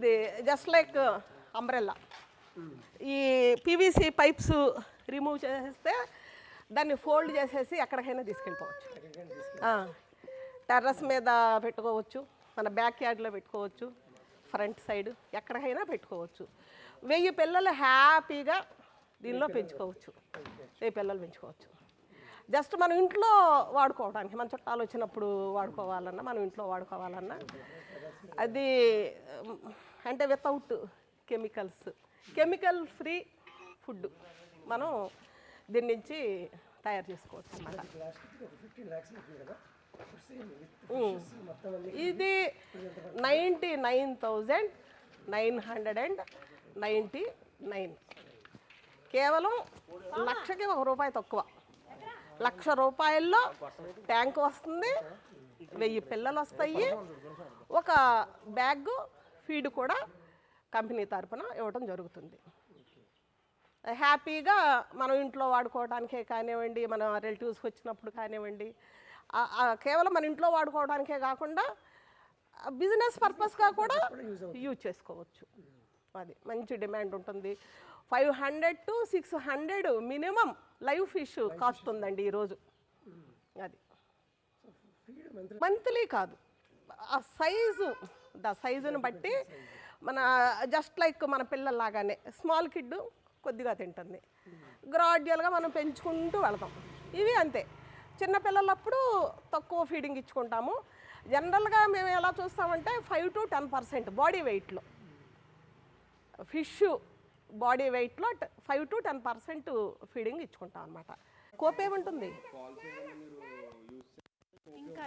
ఇది just like umbrella ఈ PVC pipes remove చేసేస్తే దాన్ని ఫోల్డ్ చేసేసి ఎక్కడికైనా తీసుకెళ్ళిపోవచ్చు. టెర్రస్ మీద పెట్టుకోవచ్చు మన బ్యాక్ యార్డ్లో పెట్టుకోవచ్చు ఫ్రంట్ సైడ్ ఎక్కడికైనా పెట్టుకోవచ్చు. వెయ్యి పిల్లలు హ్యాపీగా దీనిలో పెంచుకోవచ్చు. వెయ్యి పిల్లలు పెంచుకోవచ్చు. జస్ట్ మనం ఇంట్లో వాడుకోవడానికి మన చుట్టాలు వచ్చినప్పుడు వాడుకోవాలన్నా మనం ఇంట్లో వాడుకోవాలన్నా అది అంటే without chemicals chemical free food మనం దీని నుంచి తయారు చేసుకోవచ్చు అన్నమాట. ఇది ninety nine thousand nine hundred and ninety nine. కేవలం లక్షకి ఒక రూపాయి తక్కువ. లక్ష రూపాయల్లో ట్యాంక్ వస్తుంది వెయ్యి పిల్లలు వస్తాయి. ఒక బ్యాగ్ ఫీడ్ కూడా కంపెనీ తరపున ఇవ్వటం జరుగుతుంది. హ్యాపీగా మనం ఇంట్లో వాడుకోవడానికే కానివ్వండి మన రిలేటివ్స్కి వచ్చినప్పుడు కానివ్వండి కేవలం మన ఇంట్లో వాడుకోవడానికే కాకుండా బిజినెస్ పర్పస్గా కూడా యూజ్ చేసుకోవచ్చు. అది మంచి డిమాండ్ ఉంటుంది. Five hundred to six hundred minimum live fish cost ఉందండి ఈరోజు అది. ఫీడ్ మంత్లీ మంత్లీ కాదు. ఆ సైజు ద సైజుని బట్టి మన జస్ట్ లైక్ మన పిల్లల్లాగానే. స్మాల్ కిడ్ కొద్దిగా తింటుంది. గ్రాడ్యువల్గా మనం పెంచుకుంటూ వెళతాం. ఇవి అంతే. చిన్న పిల్లలప్పుడు తక్కువ ఫీడింగ్ ఇచ్చుకుంటాము. జనరల్గా మేము ఎలా చూస్తామంటే five to ten percent body వెయిట్లో. ఫిష్ బాడీ వెయిట్లో five to ten percent feeding ఇచ్చుకుంటాం అనమాట కోపేముంటుంది? ఉంటుంది ఇంకా